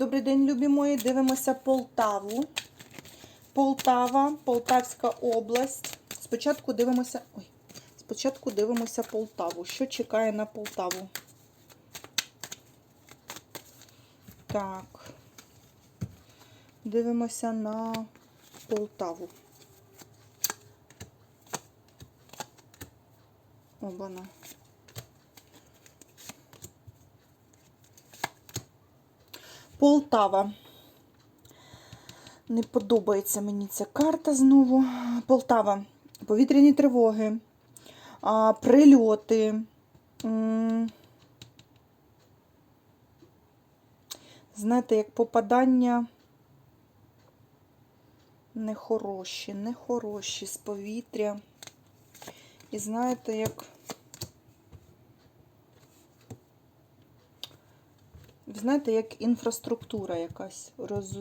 Добрий день, любі мої. Дивимося Полтаву. Полтава, Полтавська область. Спочатку дивимося. Ой, спочатку дивимося Полтаву. Що чекає на Полтаву? Так. Дивимося на Полтаву. Обана. Полтава. Не подобається мені ця карта знову. Полтава. Повітряні тривоги, прильоти. Знаєте, як попадання нехороші, нехороші з повітря. І знаєте, як. Знаєте, як інфраструктура якась роз...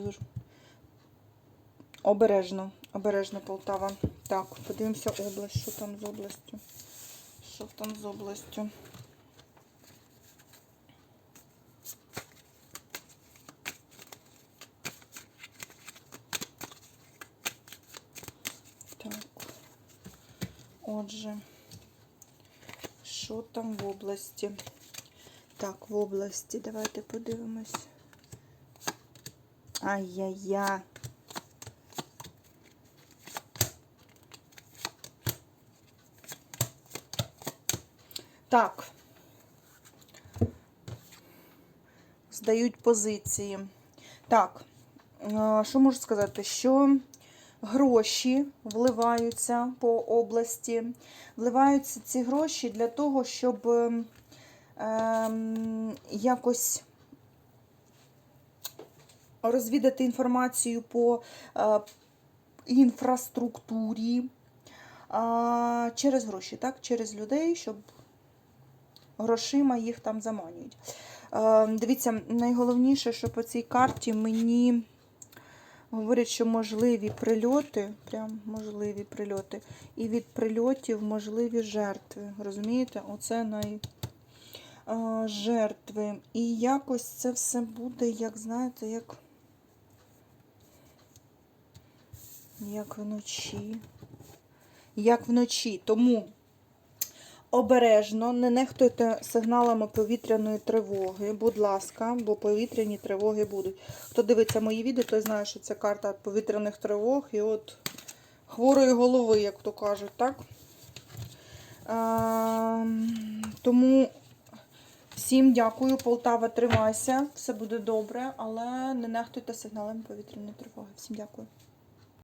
Обережно, обережно Полтава. Так, подивимося область, що там з областю. Що там з областю? Так. Отже, що там в області? Так, в області. Давайте подивимось. Ай-яй-яй. Так. Здають позиції. Так, е, що можу сказати? Що гроші вливаються по області. Вливаються ці гроші для того, щоб ем, якось розвідати інформацію по е, інфраструктурі а, через гроші, так? через людей, щоб грошима їх там заманюють. Е, дивіться, найголовніше, що по цій карті мені говорять, що можливі прильоти, прям можливі прильоти, і від прильотів можливі жертви. Розумієте? Оце най е, жертви. І якось це все буде, як знаєте, як, як вночі. Як вночі. Тому обережно, не нехтуйте сигналами повітряної тривоги, будь ласка, бо повітряні тривоги будуть. Хто дивиться мої відео, той знає, що це карта повітряних тривог і от хворої голови, як то кажуть, так? А, тому всім дякую, Полтава, тримайся, все буде добре, але не нехтуйте сигналами повітряної тривоги. Всім дякую.